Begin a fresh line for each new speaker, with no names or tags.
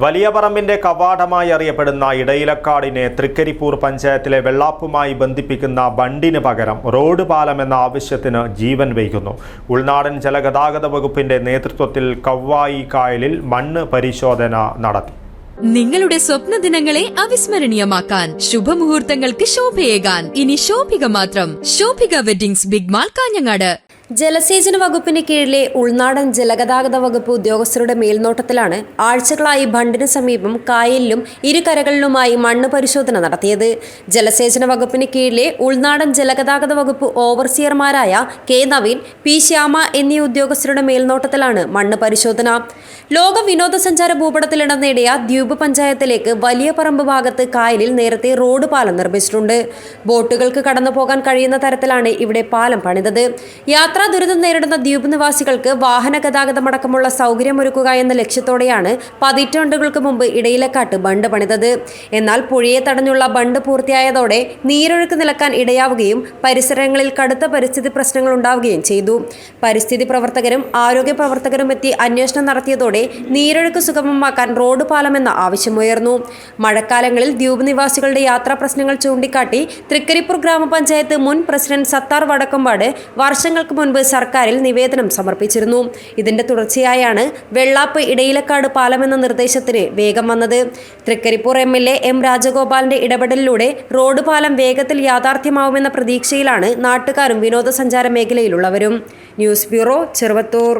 വലിയ പറമ്പിന്റെ കവാടമായി അറിയപ്പെടുന്ന ഇടയിലക്കാടിനെ തൃക്കരിപ്പൂർ പഞ്ചായത്തിലെ വെള്ളാപ്പുമായി ബന്ധിപ്പിക്കുന്ന ബണ്ടിന് പകരം റോഡ് പാലം എന്ന ആവശ്യത്തിന് ജീവൻ വയ്ക്കുന്നു ഉൾനാടൻ ജലഗതാഗത വകുപ്പിന്റെ നേതൃത്വത്തിൽ കവ്വായി കായലിൽ മണ്ണ് പരിശോധന നടത്തി.
നിങ്ങളുടെ സ്വപ്ന ദിനങ്ങളെ അവിസ്മരണീയമാക്കാൻ ശുഭമുഹൂർത്തങ്ങൾക്ക് ശോഭയേകാൻ ഇനി ശോഭിക മാത്രം. Shobhika weddings big mall Kanhangad.
ജലസേചന വകുപ്പിന് കീഴിലെ ഉൾനാടൻ ജലഗതാഗത വകുപ്പ് ഉദ്യോഗസ്ഥരുടെ മേൽനോട്ടത്തിലാണ് ആഴ്ചകളായി ബണ്ടിന് സമീപം കായലിലും ഇരുകരകളിലുമായി മണ്ണ് പരിശോധന നടത്തിയത്. ജലസേചന വകുപ്പിന് കീഴിലെ ഉൾനാടൻ ജലഗതാഗത വകുപ്പ് ഓവർസിയർമാരായ കെ നവീൻ പി ശ്യാമ എന്നീ ഉദ്യോഗസ്ഥരുടെ മേൽനോട്ടത്തിലാണ് മണ്ണ് പരിശോധന. ലോക വിനോദസഞ്ചാര ഭൂപടത്തിലിടം നേടിയ ദ്വീപ് പഞ്ചായത്തിലേക്ക് വലിയ പറമ്പ് ഭാഗത്ത് കായലിൽ നേരത്തെ റോഡ് പാലം നിർമ്മിച്ചിട്ടുണ്ട്. ബോട്ടുകൾക്ക് കടന്നു പോകാൻ കഴിയുന്ന തരത്തിലാണ് ഇവിടെ പാലം പണിതത്. യാത്രാ ദുരിതം നേരിടുന്ന ദ്വീപ് നിവാസികൾക്ക് വാഹന ഗതാഗതമടക്കമുള്ള സൗകര്യമൊരുക്കുക എന്ന ലക്ഷ്യത്തോടെയാണ് പതിറ്റാണ്ടുകൾക്ക് മുമ്പ് ഇടയിലക്കാട്ട് ബണ്ട് പണിതത്. എന്നാൽ പുഴയെ തടഞ്ഞുള്ള ബണ്ട് പൂർത്തിയായതോടെ നീരൊഴുക്ക് നിലക്കാൻ ഇടയാവുകയും പരിസരങ്ങളിൽ കടുത്ത പരിസ്ഥിതി പ്രശ്നങ്ങൾ ഉണ്ടാവുകയും ചെയ്തു. പരിസ്ഥിതി പ്രവർത്തകരും ആരോഗ്യ പ്രവർത്തകരും എത്തി അന്വേഷണം നടത്തിയതോടെ നീരൊഴുക്ക് സുഗമമാക്കാൻ റോഡ് പാലമെന്ന ആവശ്യമുയർന്നു. മഴക്കാലങ്ങളിൽ ദ്വീപ് നിവാസികളുടെ യാത്രാ പ്രശ്നങ്ങൾ ചൂണ്ടിക്കാട്ടി തൃക്കരിപ്പൂർ ഗ്രാമപഞ്ചായത്ത് മുൻ പ്രസിഡന്റ് സത്താർ വടക്കമ്പാട് വർഷങ്ങൾക്ക് മുൻപ് സർക്കാരിൽ നിവേദനം സമർപ്പിച്ചിരുന്നു. ഇതിന്റെ തുടർച്ചയായാണ് വെള്ളാപ്പ് ഇടയിലക്കാട് പാലമെന്ന നിർദ്ദേശത്തിന് വേഗം വന്നത്. Trikaripur M L A M രാജഗോപാലിന്റെ ഇടപെടലിലൂടെ റോഡ് പാലം വേഗത്തിൽ യാഥാർത്ഥ്യമാവുമെന്ന പ്രതീക്ഷയിലാണ് നാട്ടുകാരും വിനോദസഞ്ചാര മേഖലയിലുള്ളവരും. News bureau Cheruvathur.